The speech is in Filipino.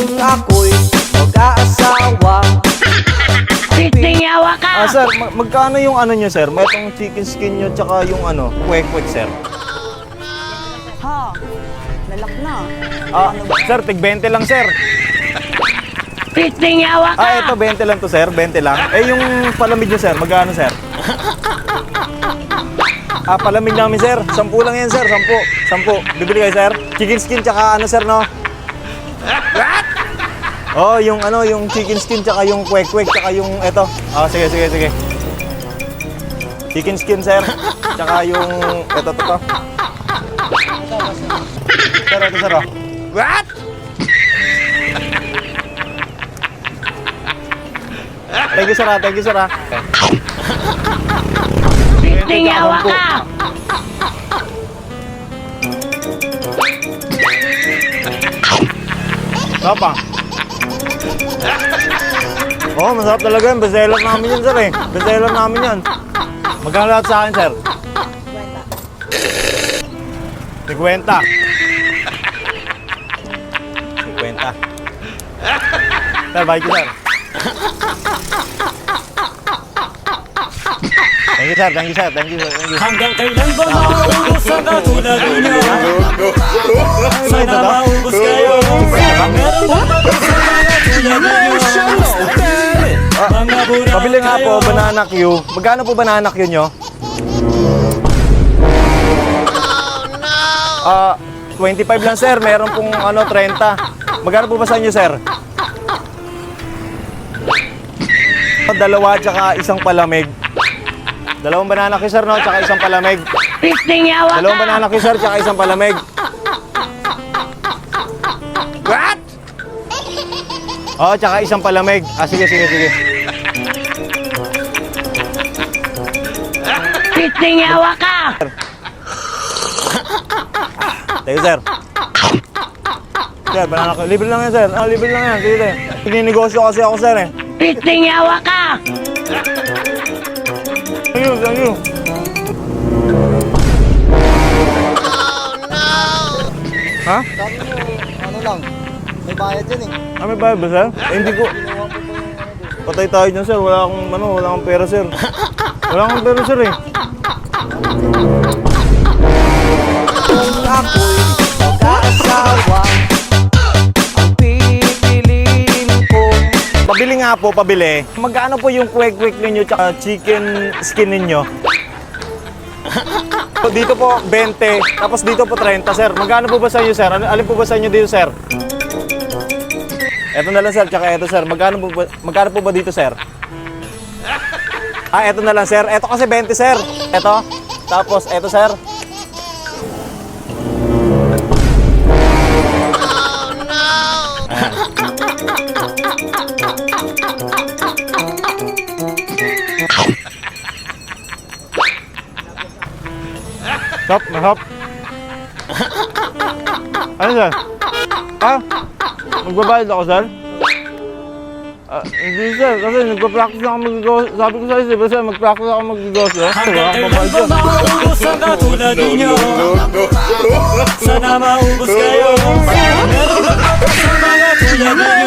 Kung ako'y mag-aasawa Titingawa ka! Ah, sir, ma- magkano yung ano nyo, sir? May itong chicken skin nyo, tsaka yung ano, kwek-kwek, sir. Ha? Lalak na. Ah, sir, tig 20 lang, sir. Titingawa ka! Ah, ito, 20 lang to, sir. 20 lang. Eh, yung palamig nyo, sir, magkano, sir? Ah, palamig namin, sir. Sampu lang yan, sir. Sampu. Sampu. Bibili kayo, sir? Chicken skin, tsaka ano, sir, no? Oh, yung ano, yung chicken skin, tsaka yung kwek-kwek, tsaka yung eto. Ah, sige, sige, sige. Chicken skin, sir. Tsaka yung eto, to, to. Sir, ito, sir, oh. What? Thank you, sir, ah. Thank you, sir, ah. Titingawa ka! Ah. Oo, oh, masarap talaga yan. Bestseller namin yan, sir eh. Bestseller namin yan. Magkano lahat sa akin, sir? 50. 50. 50. Sir, balik ko, sir. Thank you, sir. Thank you, sir. Thank you, sir. Thank you. Hanggang kailan ba mauubos ang katulad ninyo? Sana maubos Pabili nga po, banana Q. Magkano po banana Q nyo? Ah, 25 lang sir. Meron pong ano 30. Magkano po ba sa inyo, sir? Dalawa tsaka isang palamig. Dalawang banana Q, sir, no? Tsaka isang palamig. Titingawa Dalawang ka! banana Q, sir, tsaka isang palamig. What? Oo, tsaka isang palamig. Ah, sige, sige, sige. Titingawa ka! Thank you, sir. Sir, banana Q. Libre lang yan, sir. Ah, libre lang yan. Sige, sir. Pininegosyo kasi ako, sir, eh. Titingawa ka! Thank you, thank you. Ha? Sabi mo, ano lang, may bayad yan eh. Ah, may bayad ba, sir? Eh, hindi ko. Patay tayo dyan, sir. Wala akong, ano, wala akong pera, sir. Wala akong pera, sir, eh. Kung ako'y mag-aasawa Ang pipiliin ko Pabili nga po, pabili. Magkano po yung kwek-kwek ninyo tsaka chicken skin ninyo? dito po, 20. Tapos dito po, 30, sir. Magkano po ba sa inyo, sir? Ano, alin po ba sa inyo dito, sir? Eto na lang, sir. Tsaka eto, sir. Magkano po ba, magkano po ba dito, sir? Ah, eto na lang, sir. Eto kasi 20, sir. Eto. Tapos, eto, sir. Stop, mahap. ano, sir? Ah? Magbabayad ako, sir? Ah, hindi, sir. Kasi nagpa-practice ako mag-ghost. Sabi ko sa'yo, sir, sir, mag-practice ako. Wala Hanggang kailan ba sir. mauubos ang katulad ninyo? Sana maubos kayo Meron ba katulad ninyo?